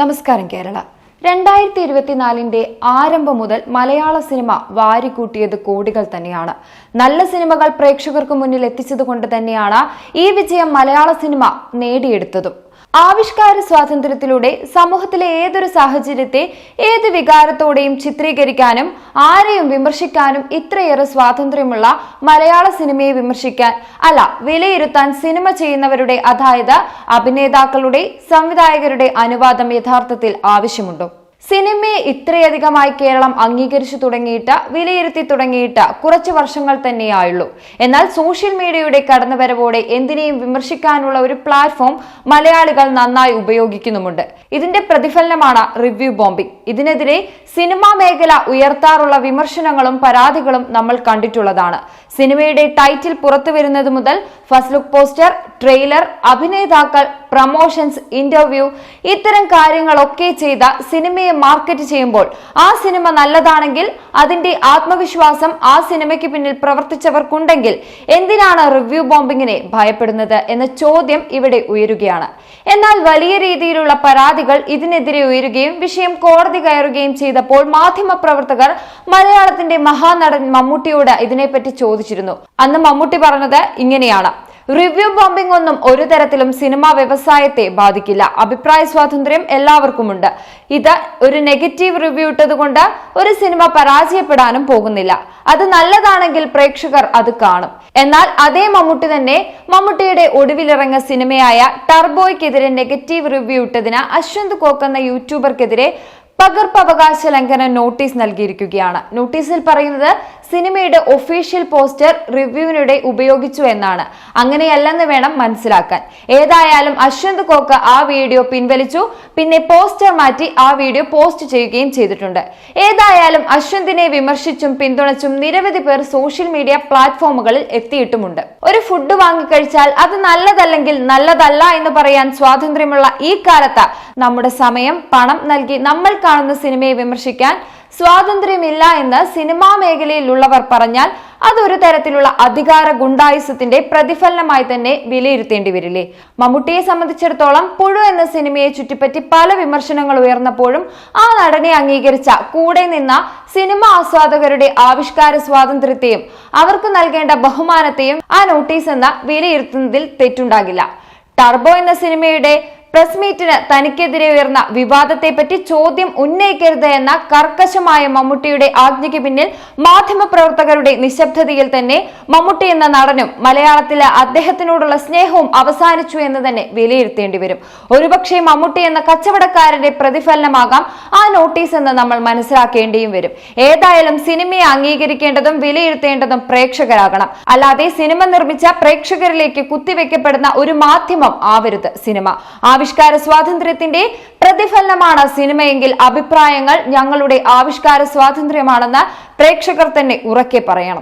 നമസ്കാരം കേരള. രണ്ടായിരത്തി ഇരുപത്തിനാലിന്റെ ആരംഭം മുതൽ മലയാള സിനിമ വാരിക്കൂട്ടിയത് കോടികൾ തന്നെയാണ്. നല്ല സിനിമകൾ പ്രേക്ഷകർക്ക് മുന്നിൽ എത്തിച്ചതുകൊണ്ട് തന്നെയാണ് ഈ വിജയം മലയാള സിനിമ നേടിയെടുത്തതും. ആവിഷ്കാര സ്വാതന്ത്ര്യത്തിലൂടെ സമൂഹത്തിലെ ഏതൊരു സാഹചര്യത്തെ ഏത് വികാരത്തോടെയും ചിത്രീകരിക്കാനും ആരെയും വിമർശിക്കാനും ഇത്രയേറെ സ്വാതന്ത്ര്യമുള്ള മലയാള സിനിമയെ വിമർശിക്കാൻ അല്ല വിലയിരുത്താൻ സിനിമ ചെയ്യുന്നവരുടെ അതായത് അഭിനേതാക്കളുടെ സംവിധായകരുടെ അനുവാദം യഥാർത്ഥത്തിൽ ആവശ്യമുണ്ടോ. സിനിമയെ ഇത്രയധികമായി കേരളം അംഗീകരിച്ചു തുടങ്ങിയിട്ട് വിലയിരുത്തി തുടങ്ങിയിട്ട് കുറച്ച് വർഷങ്ങൾ തന്നെയായുള്ളൂ. എന്നാൽ സോഷ്യൽ മീഡിയയുടെ കടന്നുവരവോടെ എന്തിനേയും വിമർശിക്കാനുള്ള ഒരു പ്ലാറ്റ്ഫോം മലയാളികൾ നന്നായി ഉപയോഗിക്കുന്നുമുണ്ട്. ഇതിന്റെ പ്രതിഫലനമാണ് റിവ്യൂ ബോംബിംഗ്. ഇതിനെതിരെ സിനിമാ മേഖല ഉയർത്താറുള്ള വിമർശനങ്ങളും പരാതികളും നമ്മൾ കണ്ടിട്ടുള്ളതാണ്. സിനിമയുടെ ടൈറ്റിൽ പുറത്തു വരുന്നത് മുതൽ ഫസ്റ്റ് ലുക്ക് പോസ്റ്റർ ട്രെയിലർ അഭിനേതാക്കൾ പ്രമോഷൻസ് ഇന്റർവ്യൂ ഇത്തരം കാര്യങ്ങളൊക്കെ ചെയ്ത സിനിമയെ മാർക്കറ്റ് ചെയ്യുമ്പോൾ ആ സിനിമ നല്ലതാണെങ്കിൽ അതിന്റെ ആത്മവിശ്വാസം ആ സിനിമയ്ക്ക് പിന്നിൽ പ്രവർത്തിച്ചവർക്കുണ്ടെങ്കിൽ എന്തിനാണ് റിവ്യൂ ബോംബിങ്ങിനെ ഭയപ്പെടുന്നത് എന്ന ചോദ്യം ഇവിടെ ഉയരുകയാണ്. എന്നാൽ വലിയ രീതിയിലുള്ള പരാതികൾ ഇതിനെതിരെ ഉയരുകയും വിഷയം കോടതി കയറുകയും ചെയ്തപ്പോൾ മാധ്യമപ്രവർത്തകർ മലയാളത്തിന്റെ മഹാനടൻ മമ്മൂട്ടിയോട് ഇതിനെപ്പറ്റി ചോദിച്ചിരുന്നു. അന്ന് മമ്മൂട്ടി പറഞ്ഞത് ഇങ്ങനെയാണ്. റിവ്യൂ ബോംബിംഗ് ഒന്നും ഒരു തരത്തിലും സിനിമാ വ്യവസായത്തെ ബാധിക്കില്ല. അഭിപ്രായ സ്വാതന്ത്ര്യം എല്ലാവർക്കുമുണ്ട്. ഇത് ഒരു നെഗറ്റീവ് റിവ്യൂ ഇട്ടതുകൊണ്ട് ഒരു സിനിമ പരാജയപ്പെടാനും പോകുന്നില്ല. അത് നല്ലതാണെങ്കിൽ പ്രേക്ഷകർ അത് കാണും. എന്നാൽ അതേ മമ്മൂട്ടി തന്നെ മമ്മൂട്ടിയുടെ ഒടുവിലിറങ്ങിയ സിനിമയായ ടർബോയ്ക്കെതിരെ നെഗറ്റീവ് റിവ്യൂ ഇട്ടതിന് അശ്വന്ത് കോക്ക് എന്ന യൂട്യൂബർക്കെതിരെ പകർപ്പവകാശ ലംഘന നോട്ടീസ് നൽകിയിരിക്കുകയാണ്. നോട്ടീസിൽ പറയുന്നത് സിനിമയുടെ ഒഫീഷ്യൽ പോസ്റ്റർ റിവ്യൂവിനിടെ ഉപയോഗിച്ചു എന്നാണ്. അങ്ങനെയല്ലെന്ന് വേണം മനസ്സിലാക്കാൻ. ഏതായാലും അശ്വന്ത് കോക്ക് ആ വീഡിയോ പിൻവലിച്ചു. പിന്നെ പോസ്റ്റർ മാറ്റി ആ വീഡിയോ പോസ്റ്റ് ചെയ്യുകയും ചെയ്തിട്ടുണ്ട്. ഏതായാലും അശ്വന്തിനെ വിമർശിച്ചും പിന്തുണച്ചും നിരവധി പേർ സോഷ്യൽ മീഡിയ പ്ലാറ്റ്ഫോമുകളിൽ എത്തിയിട്ടുമുണ്ട്. ഒരു ഫുഡ് വാങ്ങിക്കഴിച്ചാൽ അത് നല്ലതല്ലെങ്കിൽ നല്ലതല്ല എന്ന് പറയാൻ സ്വാതന്ത്ര്യമുള്ള ഈ കാലത്ത് നമ്മുടെ സമയം പണം നൽകി നമ്മൾ കാണുന്ന സിനിമയെ വിമർശിക്കാൻ സ്വാതന്ത്ര്യമില്ല എന്ന് സിനിമാ മേഖലയിലുള്ളവർ പറഞ്ഞാൽ അതൊരു തരത്തിലുള്ള അധികാര ഗുണ്ടായുസത്തിന്റെ പ്രതിഫലനമായി തന്നെ വിലയിരുത്തേണ്ടി വരില്ലേ? മമ്മൂട്ടിയെ സംബന്ധിച്ചിടത്തോളം പുഴു എന്ന സിനിമയെ ചുറ്റിപ്പറ്റി പല വിമർശനങ്ങൾ ഉയർന്നപ്പോഴും ആ നടനെ അംഗീകരിച്ച കൂടെ നിന്ന സിനിമ ആസ്വാദകരുടെ ആവിഷ്കാര സ്വാതന്ത്ര്യത്തെയും അവർക്ക് നൽകേണ്ട ബഹുമാനത്തെയും ആ നോട്ടീസ് എന്ന വിലയിരുത്തുന്നതിൽ തെറ്റുണ്ടാകില്ല. ടർബോ എന്ന സിനിമയുടെ പ്രസ് മീറ്റിന് തനിക്കെതിരെ ഉയർന്ന വിവാദത്തെപ്പറ്റി ചോദ്യം ഉന്നയിക്കരുത് എന്ന കർക്കശമായ മമ്മൂട്ടിയുടെ ആജ്ഞയ്ക്ക് പിന്നിൽ മാധ്യമപ്രവർത്തകരുടെ നിശബ്ദതയിൽ തന്നെ മമ്മൂട്ടി എന്ന നടനും മലയാളത്തിലെ അദ്ദേഹത്തിനോടുള്ള സ്നേഹവും അവസാനിച്ചു എന്ന് തന്നെ വിലയിരുത്തേണ്ടി വരും. ഒരുപക്ഷെ മമ്മൂട്ടി എന്ന കച്ചവടക്കാരന്റെ പ്രതിഫലനമാകാം ആ നോട്ടീസ് എന്ന് നമ്മൾ മനസ്സിലാക്കേണ്ടിയും വരും. ഏതായാലും സിനിമയെ അംഗീകരിക്കേണ്ടതും വിലയിരുത്തേണ്ടതും പ്രേക്ഷകരാകണം. അല്ലാതെ സിനിമ നിർമ്മിച്ച പ്രേക്ഷകരിലേക്ക് കുത്തിവെക്കപ്പെടുന്ന ഒരു മാധ്യമം ആവരുത് സിനിമ. ആവിഷ്കാര സ്വാതന്ത്ര്യത്തിന്റെ പ്രതിഫലനമാണ് സിനിമയെങ്കിൽ അഭിപ്രായങ്ങൾ ഞങ്ങളുടെ ആവിഷ്കാര സ്വാതന്ത്ര്യമാണെന്ന് പ്രേക്ഷകർ തന്നെ ഉറക്കെ പറയണം.